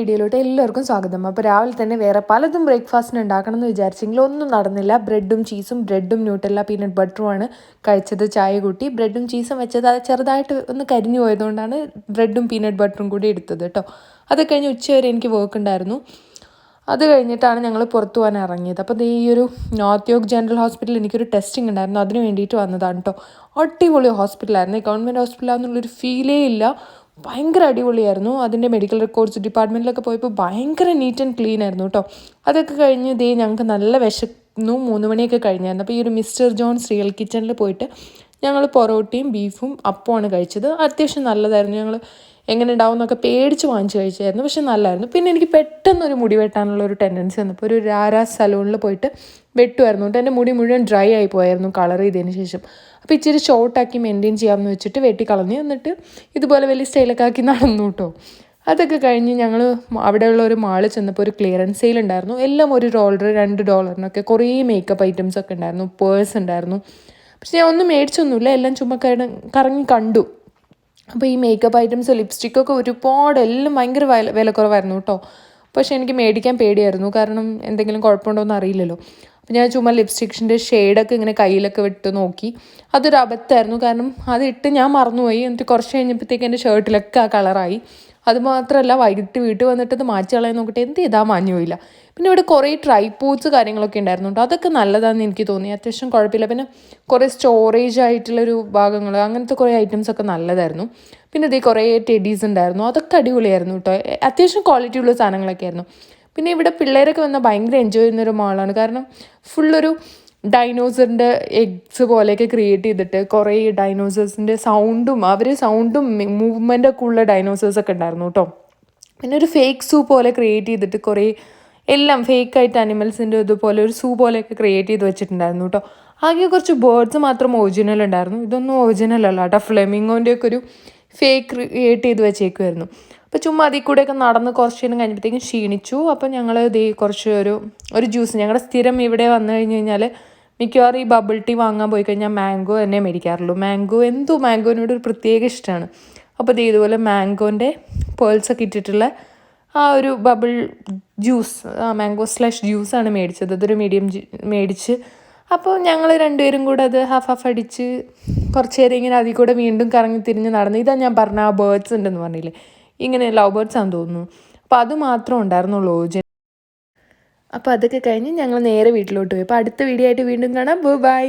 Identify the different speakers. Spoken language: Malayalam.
Speaker 1: വീഡിയോയിലോട്ട് എല്ലാവർക്കും സ്വാഗതം. അപ്പോൾ രാവിലെ തന്നെ വേറെ പലതും ബ്രേക്ക്ഫാസ്റ്റിന് ഉണ്ടാക്കണം എന്ന് വിചാരിച്ചെങ്കിൽ ഒന്നും നടന്നില്ല. ബ്രെഡും ചീസും ബ്രെഡും ന്യൂട്ടല്ല പീനട്ട് ബട്ടറുമാണ് കഴിച്ചത് ചായ കൂട്ടി. ബ്രെഡും ചീസും വെച്ചത് അത് ചെറുതായിട്ട് ഒന്ന് കരിഞ്ഞു പോയതുകൊണ്ടാണ് ബ്രെഡും പീനട്ട് ബട്ടറും കൂടി എടുത്തത് കേട്ടോ. അത് കഴിഞ്ഞ് ഉച്ചവരെ എനിക്ക് വർക്ക് ഉണ്ടായിരുന്നു. അത് കഴിഞ്ഞിട്ടാണ് ഞങ്ങൾ പുറത്തു പോകാൻ ഇറങ്ങിയത്. അപ്പോൾ ഈ ഒരു നോർത്ത് യോർക്ക് ജനറൽ ഹോസ്പിറ്റലിൽ എനിക്കൊരു ടെസ്റ്റിംഗ് ഉണ്ടായിരുന്നു. അതിന് വേണ്ടിയിട്ട് വന്നതാണ് കേട്ടോ. അടിപൊളി ഹോസ്പിറ്റലായിരുന്നു ഈ ഗവൺമെന്റ് ഹോസ്പിറ്റലാണെന്നുള്ളൊരു ഫീലേ ഇല്ല. ഭയങ്കര അടിപൊളിയായിരുന്നു. അതിന്റെ മെഡിക്കൽ റെക്കോർഡ്സ് ഡിപ്പാർട്ട്മെന്റിലൊക്കെ പോയപ്പോൾ ഭയങ്കര നീറ്റ് ആൻഡ് ക്ലീൻ ആയിരുന്നു കേട്ടോ അതൊക്കെ കഴിഞ്ഞ് ദേ ഞങ്ങൾക്ക് നല്ല വിശന്നു മൂന്ന് മണിയൊക്കെ കഴിഞ്ഞായിരുന്നു. അപ്പോൾ ഈ ഒരു മിസ്റ്റർ ജോൺസ് റിയൽ കിച്ചണിൽ പോയിട്ട് ഞങ്ങൾ പൊറോട്ടയും ബീഫും അപ്പമാണ് കഴിച്ചത്. അത്യാവശ്യം നല്ലതായിരുന്നു. ഞങ്ങൾ എങ്ങനെ ഉണ്ടാവും എന്നൊക്കെ പേടിച്ച് വാങ്ങിച്ച് കഴിച്ചായിരുന്നു. പക്ഷെ നല്ലതായിരുന്നു. പിന്നെ എനിക്ക് പെട്ടെന്ന് ഒരു മുടി വെട്ടാനുള്ള ഒരു ടെൻഡൻസി വന്നപ്പോൾ ഒരു രാരാ സലൂണിൽ പോയിട്ട് വെട്ടുമായിരുന്നു. എന്നിട്ട് എന്റെ മുടി മുഴുവൻ ഡ്രൈ ആയി പോയായിരുന്നു കളർ ചെയ്തതിന് ശേഷം. അപ്പോൾ ഇച്ചിരി ഷോർട്ടാക്കി മെയിന്റെയിൻ ചെയ്യാമെന്ന് വെച്ചിട്ട് വെട്ടി കളഞ്ഞ്. എന്നിട്ട് ഇതുപോലെ വലിയ സ്റ്റൈലൊക്കെ ആക്കി നടന്നു കേട്ടോ. അതൊക്കെ കഴിഞ്ഞ് ഞങ്ങൾ അവിടെയുള്ള ഒരു മാളിൽ ചെന്നപ്പോൾ ഒരു ക്ലിയറൻസ് സെയിൽ ഉണ്ടായിരുന്നു. എല്ലാം ഒരു ഡോളർ രണ്ട് ഡോളറിനൊക്കെ കുറേ മേക്കപ്പ് ഐറ്റംസ് ഒക്കെ ഉണ്ടായിരുന്നു. പേഴ്സ് ഉണ്ടായിരുന്നു. പക്ഷെ ഞാൻ ഒന്നും മേടിച്ചൊന്നുമില്ല. എല്ലാം ചുമ്മാ കറങ്ങി കണ്ടു. അപ്പോൾ ഈ മേക്കപ്പ് ഐറ്റംസ് ലിപ്സ്റ്റിക്കൊക്കെ ഒരുപാട് എല്ലാം ഭയങ്കര വില വിലക്കുറവായിരുന്നു കേട്ടോ. പക്ഷേ എനിക്ക് മേടിക്കാൻ പേടിയായിരുന്നു. കാരണം എന്തെങ്കിലും കുഴപ്പമുണ്ടോ എന്ന് അറിയില്ലല്ലോ അപ്പോൾ ഞാൻ ചുമ്മാ ലിപ്സ്റ്റിക്സിന്റെ ഷെയ്ഡൊക്കെ ഇങ്ങനെ കയ്യിലൊക്കെ വിട്ട് നോക്കി. അതൊരു അബദ്ധമായിരുന്നു. കാരണം അത് ഇട്ട് ഞാൻ മറന്നുപോയി. എന്നിട്ട് കുറച്ച് കഴിഞ്ഞപ്പോഴത്തേക്ക് എന്റെ ഷർട്ടിലൊക്കെ ആ കളറായി അതുമാത്രമല്ല വൈകിട്ട് വീട്ടിൽ വന്നിട്ട് അത് മാറ്റി കളയാൻ നോക്കിയിട്ട് എന്ത് ചെയ്താൽ മാഞ്ഞു പോയില്ല. പിന്നെ ഇവിടെ കുറേ ട്രൈപോഡ്സ് കാര്യങ്ങളൊക്കെ ഉണ്ടായിരുന്നു കേട്ടോ അതൊക്കെ നല്ലതാണെന്ന് എനിക്ക് തോന്നി. അത്യാവശ്യം കുഴപ്പമില്ല. പിന്നെ കുറേ സ്റ്റോറേജ് ആയിട്ടുള്ളൊരു ഭാഗങ്ങൾ അങ്ങനത്തെ കുറേ ഐറ്റംസ് ഒക്കെ നല്ലതായിരുന്നു. പിന്നെ ഇതേ കുറേ ടെഡീസ് ഉണ്ടായിരുന്നു. അതൊക്കെ അടിപൊളിയായിരുന്നു കേട്ടോ. അത്യാവശ്യം ക്വാളിറ്റി ഉള്ള സാധനങ്ങളൊക്കെ ആയിരുന്നു. പിന്നെ ഇവിടെ പിള്ളേരൊക്കെ വന്നാൽ ഭയങ്കര എൻജോയ് ചെയ്യുന്ന ഒരു മാളാണ് കാരണം ഫുള്ളൊരു ഡൈനോസറിന്റെ എഗ്സ് പോലെയൊക്കെ ക്രിയേറ്റ് ചെയ്തിട്ട് കുറേ ഡൈനോസേഴ്സിന്റെ സൗണ്ടും അവർ സൗണ്ടും മൂവ്മെന്റൊക്കെ ഉള്ള ഡൈനോസേഴ്സൊക്കെ ഉണ്ടായിരുന്നു കേട്ടോ പിന്നെ ഒരു ഫേക്ക് സൂ പോലെ ക്രിയേറ്റ് ചെയ്തിട്ട് കുറേ എല്ലാം ഫേക്ക് ആയിട്ട് അനിമൽസിന്റെ ഇതുപോലെ ഒരു സൂ പോലെയൊക്കെ ക്രിയേറ്റ് ചെയ്ത് വെച്ചിട്ടുണ്ടായിരുന്നു കേട്ടോ ആകെ കുറച്ച് ബേർഡ്സ് മാത്രം ഒറിജിനൽ ഉണ്ടായിരുന്നു. ഇതൊന്നും ഒറിജിനൽ അല്ല കേട്ടോ ഫ്ലെമിങ്ങോന്റെ ഒക്കെ ഒരു ഫേക്ക് ക്രിയേറ്റ് ചെയ്ത് വെച്ചേക്കുമായിരുന്നു അപ്പോൾ ചുമ്മാ അതിൽ കൂടെയൊക്കെ നടന്ന് കുറച്ച് നേരം കഴിഞ്ഞപ്പോഴത്തേക്കും ക്ഷീണിച്ചു. അപ്പോൾ ഞങ്ങൾ ഇത് കുറച്ച് ഒരു ഒരു ജ്യൂസ് ഞങ്ങളുടെ സ്ഥിരം ഇവിടെ വന്നു കഴിഞ്ഞ് കഴിഞ്ഞാൽ മിക്കവാറും ഈ ബബിൾ ടീ വാങ്ങാൻ പോയി കഴിഞ്ഞാൽ മാംഗോ തന്നെ മേടിക്കാറുള്ളൂ. മാംഗോ എന്തോ മാംഗോനോട് ഒരു പ്രത്യേക ഇഷ്ടമാണ് അപ്പോൾ ഇത് ഇതുപോലെ മാംഗോന്റെ പേൾസൊക്കെ ഇട്ടിട്ടുള്ള ആ ഒരു ബബിൾ ജ്യൂസ് ആ മാംഗോ സ്ലാഷ് ജ്യൂസാണ് മേടിച്ചത്. അതൊരു മീഡിയം മേടിച്ച് അപ്പോൾ ഞങ്ങൾ രണ്ടുപേരും കൂടെ അത് ഹാഫ് ഹാഫ് അടിച്ച് കുറച്ച് നേരം ഇങ്ങനെ അതിൽ കൂടെ വീണ്ടും കറങ്ങി തിരിഞ്ഞ് നടന്നു. ഇതാ ഞാൻ പറഞ്ഞ ആ ബേർഡ്സ് ഉണ്ടെന്ന് പറഞ്ഞില്ലേ? ഇങ്ങനെ ലവ് ബേർഡ്സ് ആണെന്ന് തോന്നുന്നു. അപ്പോൾ അത് മാത്രം ഉണ്ടായിരുന്നുള്ളൂ അപ്പോൾ അതൊക്കെ കഴിഞ്ഞ് ഞങ്ങൾ നേരെ വീട്ടിലോട്ട് പോയി. അപ്പോൾ അടുത്ത വീഡിയോ ആയിട്ട് വീണ്ടും കാണാം. ബൈ.